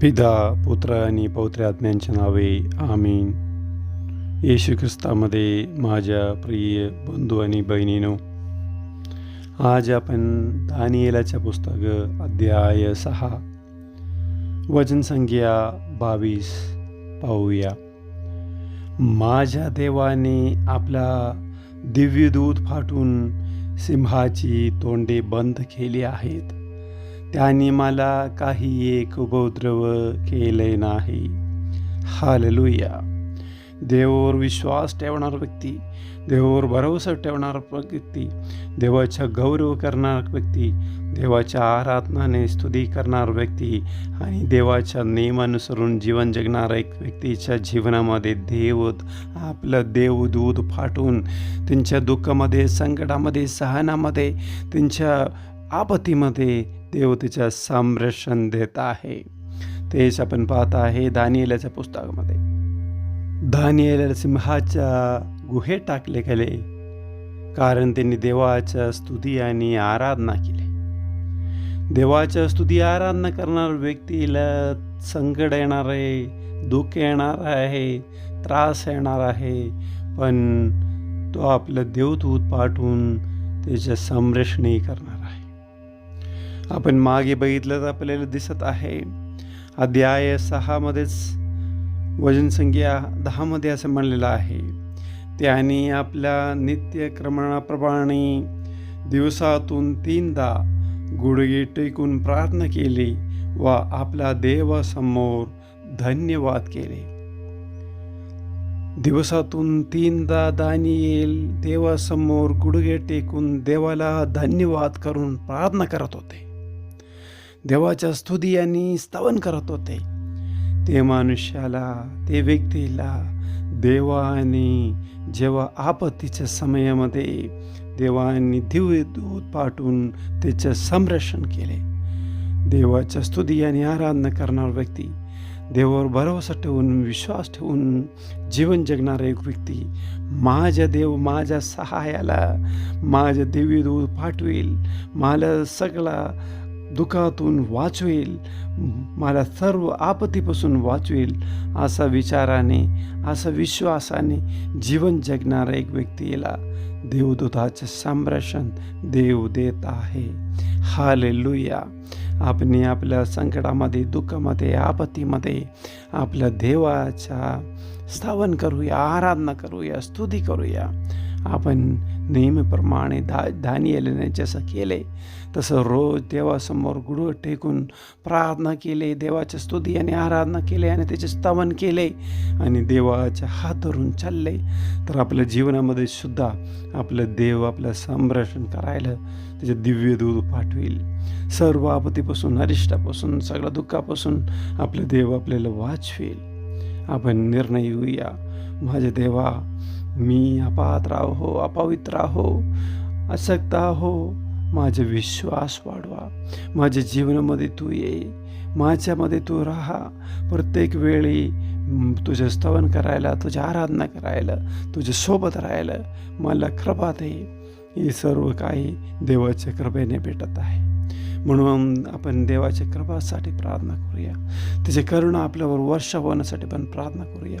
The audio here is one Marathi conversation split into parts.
पिता पुत्र आणि पौत्र आत्म्यांच्या नावे आमीन. येशू ख्रिस्तामध्ये माझ्या प्रिय बंधू आणि बहिणीनो आज आपण दानियलाच्या पुस्तक अध्याय सहा वचनसंख्या बावीस पाहूया. माझ्या देवाने आपला दिव्यदूत फाटून सिंहाची तोंडे बंद केली आहेत. त्यांनी मला काही एक उपद्रव केले नाही. हालेलुया. देवावर विश्वास ठेवणार व्यक्ती देवावर भरोसा ठेवणार व्यक्ती देवाचा गौरव करणार व्यक्ती देवाच्या आराधनाने स्तुती करणार व्यक्ती आणि देवाच्या नियमानुसरून जीवन जगणारा एक व्यक्तीच्या जीवनामध्ये देव आपलं देवदूत फाटून त्यांच्या दुःखामध्ये संकटामध्ये सहनामध्ये त्यांच्या आपत्तीमध्ये देव तिच्या संरक्षण देत आहे. तेच आपण पाहत आहे दानियलाच्या पुस्तकामध्ये. दानियला सिंहाच्या गुहेत टाकले गेले कारण त्यांनी देवाच्या स्तुती आणि आराधना केली. देवाच्या स्तुती आराधना करणार व्यक्तीला संकट येणार आहे दुःख येणार आहे त्रास येणार आहे पण तो आपलं देवदूत पाठवून त्याच्या संरक्षणही करणार आहे. आपण मागे बघितलं तर आपल्याला दिसत आहे. अध्याय सहामध्येच वजनसंख्या दहामध्ये असं म्हणलेलं आहे. त्याने आपल्या नित्यक्रमणाप्रमाणे दिवसातून तीनदा गुडघे टेकून प्रार्थना केली व आपल्या देवासमोर धन्यवाद केले. दिवसातून तीनदा दानियेल देवासमोर गुडघे टेकून देवाला धन्यवाद करून प्रार्थना करत होते. देवाच्या स्तुती आणि स्तवन करत होते. ते मनुष्याला ते व्यक्तीला देवाने जेव्हा आपत्तीच्या समयामध्ये देवाने दिव्य दूध पाठवून त्याचं संरक्षण केले. देवाच्या स्तुती आणि आराधना करणारा व्यक्ती देवावर भरोसा ठेवून विश्वास ठेवून जीवन जगणारा एक व्यक्ती माझ्या देव माझ्या सहाय्याला माझ्या देवी दूध पाठवेल मला सगळा दुःखातून वाचवेल. मला सर्व आपत्तीपासून वाचवेल. असा विचाराने असा विश्वासाने जीवन जगणारा एक व्यक्तीला देवदूताचे संरक्षण देव देत आहे. हालेलुया. आपण आपल्या संकटामध्ये दुःखामध्ये आपत्तीमध्ये आपल्या देवाच्या स्थावन करूया आराधना करूया स्तुती करूया. आपण नेहमीप्रमाणे धा धान्य जसं केले तसं रोज देवासमोर गुडू टेकून प्रार्थना केले देवाच्या स्तुती आणि आराधना केले आणि त्याचे स्तवन केले आणि देवाच्या हात धरून चालले. तर आपल्या जीवनामध्ये सुद्धा आपलं देव आपलं संरक्षण करायला त्याचे दिव्य दूध पाठवेल. सर्व आपत्तीपासून अरिष्टापासून सगळ्या दुःखापासून आपलं देव आपल्याला वाचवेल. आपण निर्णय घेऊया. माझ्या देवा मी अपात्र हो अपवित्र हो असक्ता हो माझा विश्वास वाढवा. माझ्या जीवनामध्ये तू ये. माझ्यामध्ये तू राहा. प्रत्येक वेळी तुझं स्तवन करायला तुझ्या आराधना करायला तुझ्यासोबत राहायला मला कृपा दे. हे सर्व काही देवाच्या कृपेने भेटत आहे. म्हणून आपण देवाच्या कृपासाठी प्रार्थना करूया. त्याचे करुणा आपल्यावर वर्षा होण्यासाठी पण प्रार्थना करूया.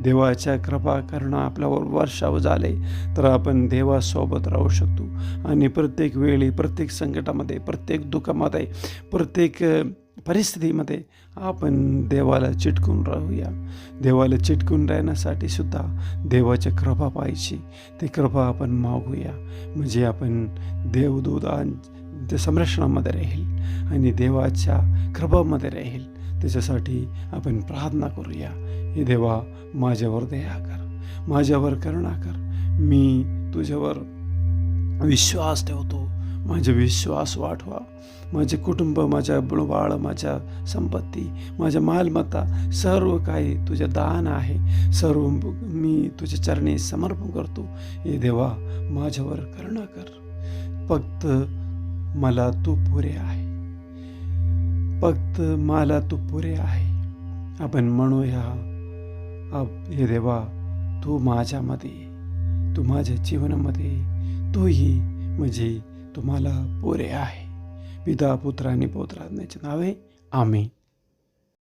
देवाच्या कृपा करुणा आपल्यावर वर्षाव झाले तर आपण देवासोबत राहू शकतो. आणि प्रत्येक वेळी प्रत्येक संकटामध्ये प्रत्येक दुःखामध्ये प्रत्येक परिस्थितीमध्ये आपण देवाला चिटकून राहूया. देवाला चिटकून राहण्यासाठी सुद्धा देवाच्या कृपा पाहिजे ती कृपा आपण मागूया. म्हणजे आपण देवदूतां ते संरक्षणामध्ये राहील आणि देवाच्या कृपामध्ये राहील. त्याच्यासाठी आपण प्रार्थना करूया. हे देवा माझ्यावर दया कर. माझ्यावर करुणा कर. मी तुझ्यावर विश्वास ठेवतो. माझे विश्वास वाढवा. माझे कुटुंब माझ्या बुळबाळ माझ्या संपत्ती माझ्या मालमत्ता सर्व काही तुझे दान आहे. सर्व मी तुझ्या चरणी समर्पण करतो. हे देवा माझ्यावर करुणा कर. फक्त मला तू पुरे आहे. फक्त मला तू पुरे आहे. आपण म्हणूया हे देवा तू माझ्यामध्ये तू माझ्या जीवनामध्ये तूही म्हणजे तुम्हाला पुरे आहे. पिता पुत्र आणि पौत्राज्ञाचे नावे आम्ही